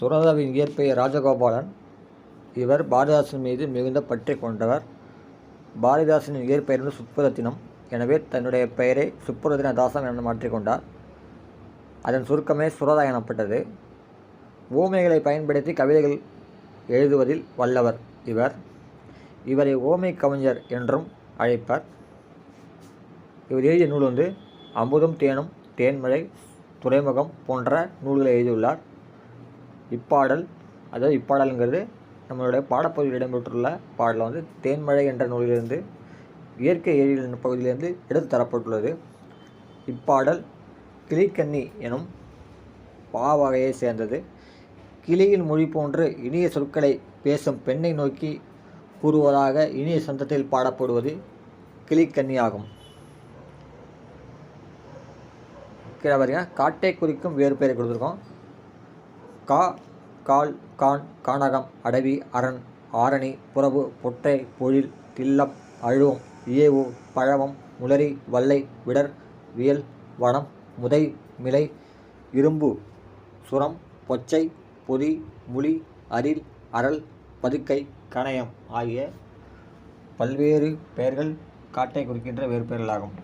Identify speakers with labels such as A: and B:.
A: சுரதாவின் இயற்பெயர் ராஜகோபாலன். இவர் பாரதிதாசன் மீது மிகுந்த பற்றை கொண்டவர். பாரதிதாசனின் இயற்பெயர் வந்து சுப்புரத்தினம் எனவே தன்னுடைய பெயரை சுப்புரத்தின தாசன் என மாற்றிக்கொண்டார் அதன் சுருக்கமே சுரதா எனப்பட்டது. ஓமைகளை பயன்படுத்தி கவிதைகள் எழுதுவதில் வல்லவர் இவர். இவரை ஓமை கவிஞர் என்றும் அழைப்பர். இவர் எழுதிய நூல் வந்து அமுதம் தேனும் தேன்மழை துறைமுகம் போன்ற நூல்களை எழுதியுள்ளார். இப்பாடல் அதாவது இப்பாடலுங்கிறது நம்மளுடைய பாடப்பகுதியில் இடம்பெற்றுள்ள பாடலில் வந்து தேன்மழை என்ற நூலிலிருந்து இயற்கை ஏரியல் பகுதியிலிருந்து எடுத்து தரப்பட்டுள்ளது. இப்பாடல் கிளிக்கன்னி எனும் பாவகையை சேர்ந்தது. கிளியின் மொழி போன்று இனிய சொற்களை பேசும் பெண்ணை நோக்கி கூறுவதாக இனிய சந்தத்தில் பாடப்படுவது கிளிக்கன்னி ஆகும். கீழே பார்த்தீங்கன்னா காட்டை குறிக்கும் வேறு பெயரை கொடுத்துருக்கோம். கா கால் கான் கானகம் அடவி அரண் ஆரணி புறவு பொட்டை பொழில் தில்லம் அழுவம் இயேவு பழவம் முளரி வல்லை விடர் வியல் வனம் முதை மிலை இரும்பு சுரம் பொச்சை பொதி முளி அரில் அரல் பதுக்கை கணயம் ஆகிய பல்வேறு பெயர்கள் காட்டை குறிக்கின்ற வேறு பெயர்களாகும்.